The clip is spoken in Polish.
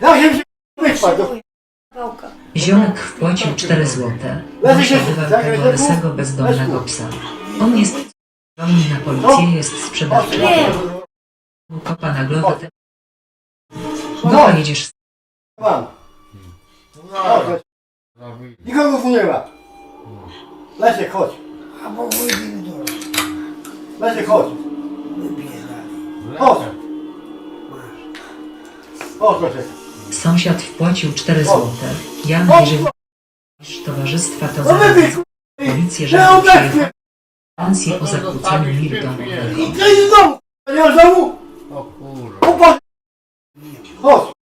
Ja się wyspać. do-. Ziomek wpłacił 4 złote. Leży Gosia się- wywał tak, tego lysego bezdomnego psa. On jest dzwoni na policję, jest sprzedawcą. Kopa na głowę. te- Gopa jedziesz Mam. Chodź, Nikogo tu nie ma. Lesiek, chodź. A bo wyjdzie do Lesiek, chodź. Chodź. Chodź, Lesiek. Sąsiad wpłacił 4 złote. Ja najżywszy towarzystwa to zaraz policję żadną przyjechał. Pensję o zakłóceniu miru domowego. O kurwa. Chodź.